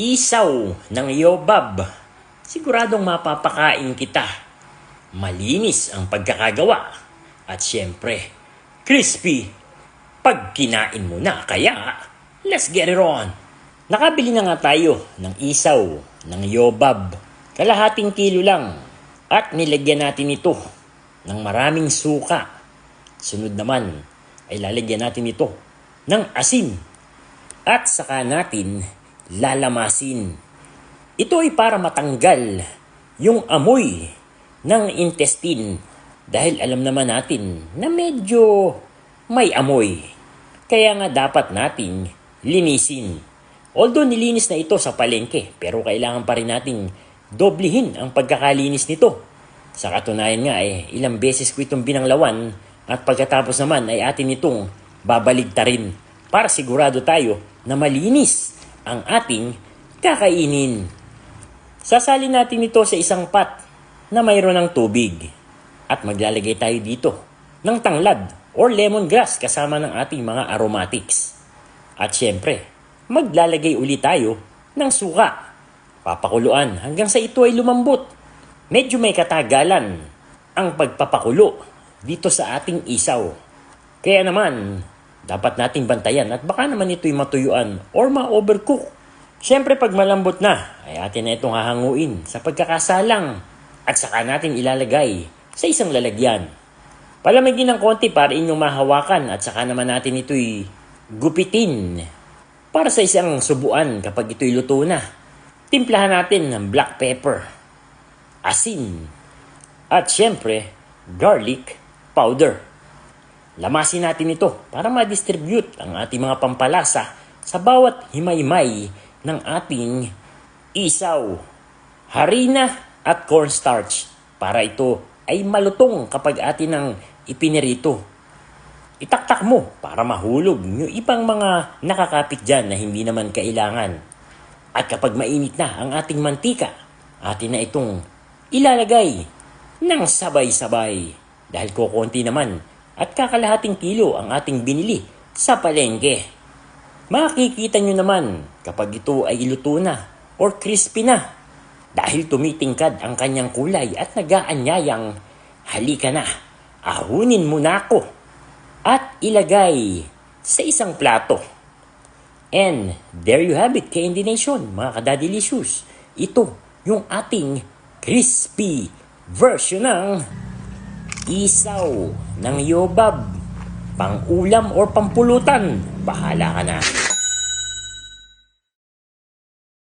isaw ng yobab. Siguradong mapapakain kita. Malinis ang pagkakagawa. At syempre, crispy pag kinain mo na. Kaya, let's get it on. Nakabili na nga tayo ng isaw ng yobab. Kalahating kilo lang. At nilagyan natin ito ng maraming suka. Sunod naman ay lalagyan natin ito ng asin. At saka natin lalamasin. Ito ay para matanggal yung amoy ng intestine dahil alam naman natin na medyo may amoy. Kaya nga dapat nating linisin. Although nilinis na ito sa palengke, pero kailangan pa rin nating doblihin ang pagkakalinis nito. Sa katunayan nga eh, ilang beses ko itong binanglawan at pagkatapos naman ay atin itong babaligtarin para sigurado tayo na malinis ang ating kakainin. Sasalin natin ito sa isang pot na mayroon ng tubig at maglalagay tayo dito ng tanglad or lemongrass kasama ng ating mga aromatics. At syempre, maglalagay uli tayo ng suka. Papakuluan hanggang sa ito ay lumambot. Medyo may katagalan ang pagpapakulo dito sa ating isaw. Kaya naman, dapat nating bantayan at baka naman ito'y matuyuan or ma-overcook. Siyempre pag malambot na, ay atin na itong hahanguin sa pagkakasalang at saka natin ilalagay sa isang lalagyan. Palamigin ng konti para inyong mahawakan at saka naman natin ito'y gupitin para sa isang subuan kapag ito'y luto na. Timplahan natin ng black pepper, asin, at syempre, garlic powder. Lamasin natin ito para ma-distribute ang ating mga pampalasa sa bawat himay-may ng ating isaw, harina at cornstarch para ito ay malutong kapag atin ang ipinirito. Itaktak mo para mahulog yung ibang mga nakakapit dyan na hindi naman kailangan. At kapag mainit na ang ating mantika, atin na itong ilalagay ng sabay-sabay. Dahil kukunti naman at kakalahating kilo ang ating binili sa palengke. Makikita nyo naman kapag ito ay luto na or crispy na dahil tumitingkad ang kanyang kulay at nagaanyayang halika na, ahunin mo na ako at ilagay sa isang plato. And there you have it, Candy Nation, mga kadadilicious. Ito yung ating crispy version ng isaw ng yobab. Pang ulam or pampulutan, bahala ka na.